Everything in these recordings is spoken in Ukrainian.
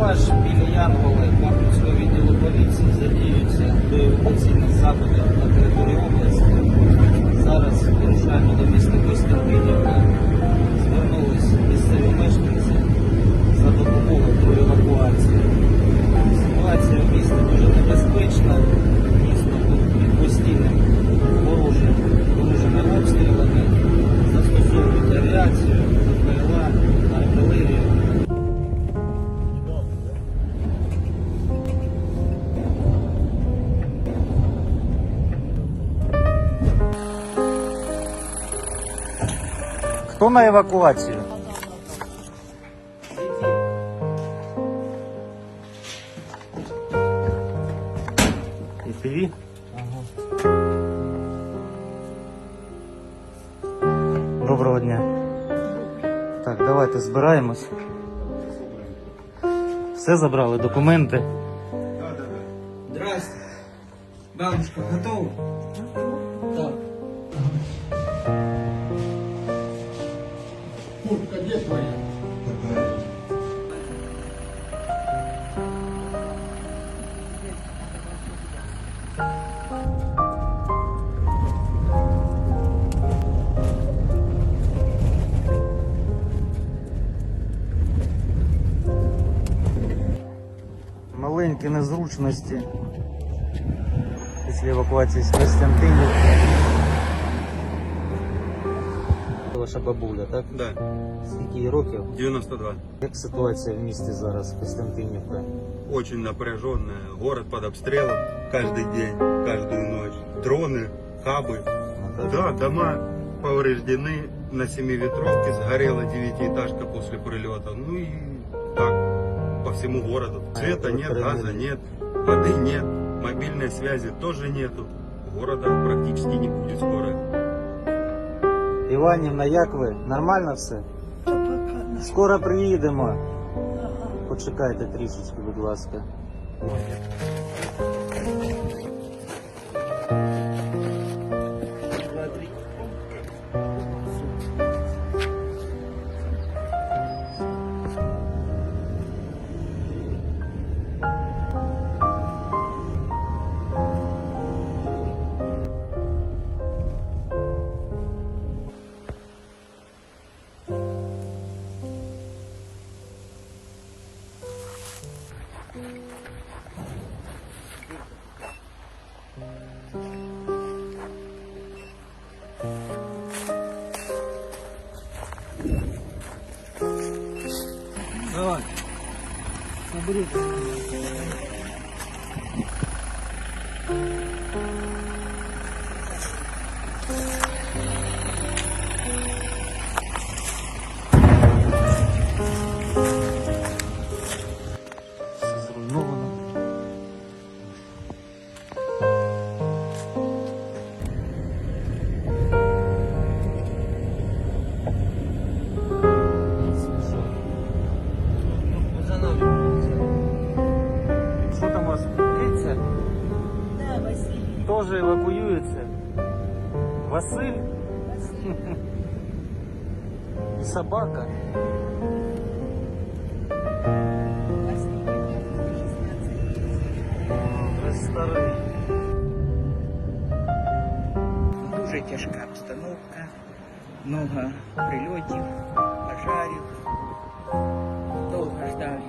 екіпаж біля Янголи Марківського відділу поліції задіються до евакуаційних заходів на території області. Зараз вирушаємо до міста Костянтина. Хто на евакуацію? ІТВ? Доброго дня. Так, давайте збираємось. Все забрали, документи. Здрасте. Бабушка готова? Маленькі незручності після евакуації з Костянтинівки. Ваша бабуля, так? Да, Скільки їй років? 92. Як ситуація в місті зараз, Костянтинівка? Очень напряженная. Город под обстрелом каждый день, каждую ночь. Дроны, хабы. Ну, так. Да, дома повреждены. На семиветровке сгорела девятиэтажка после прилета. Ну и так, по всему городу. Света это нет, вы газа проверили? нет, воды нет, мобильной связи тоже нету. Города практически не будет скоро. Іванівна, як ви? Нормально все? Скоро приїдемо. Почекайте трішечки, будь ласка. Давай. Набери. Василий. Теж евакуюється. Василь і собака. Василий, мне 16 лет. Вже старий. Дуже тяжка обстановка, много прильотів, пожарів. Довго ждали,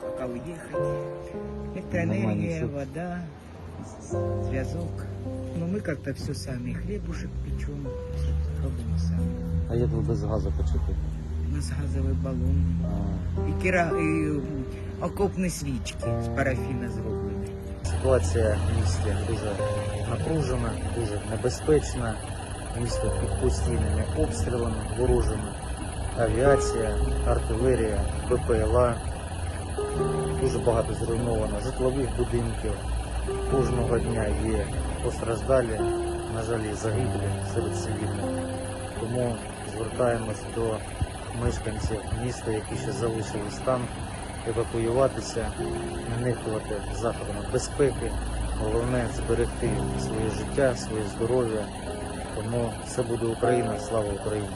поки уїхати. Електроенергія, Нормально вода, Зв'язок. Ну ми как-то все самі. Хлібушек печем, все робимо самі. А як ви без газу почекати? У нас газовий балон. А, І, кіра... і окопні свічки з парафіна зроблені. Ситуація в місті дуже напружена, дуже небезпечна. Місто під постійними обстрілами, ворожими. Авіація, артилерія, БПЛА. Дуже багато зруйновано житлових будинків. Кожного дня є постраждалі, на жаль, загиблі серед цивільних. Тому звертаємось до мешканців міста, які ще залишились там, евакуюватися, не нехтувати заходами безпеки. Головне зберегти своє життя, своє здоров'я. Тому все буде Україна, слава Україні!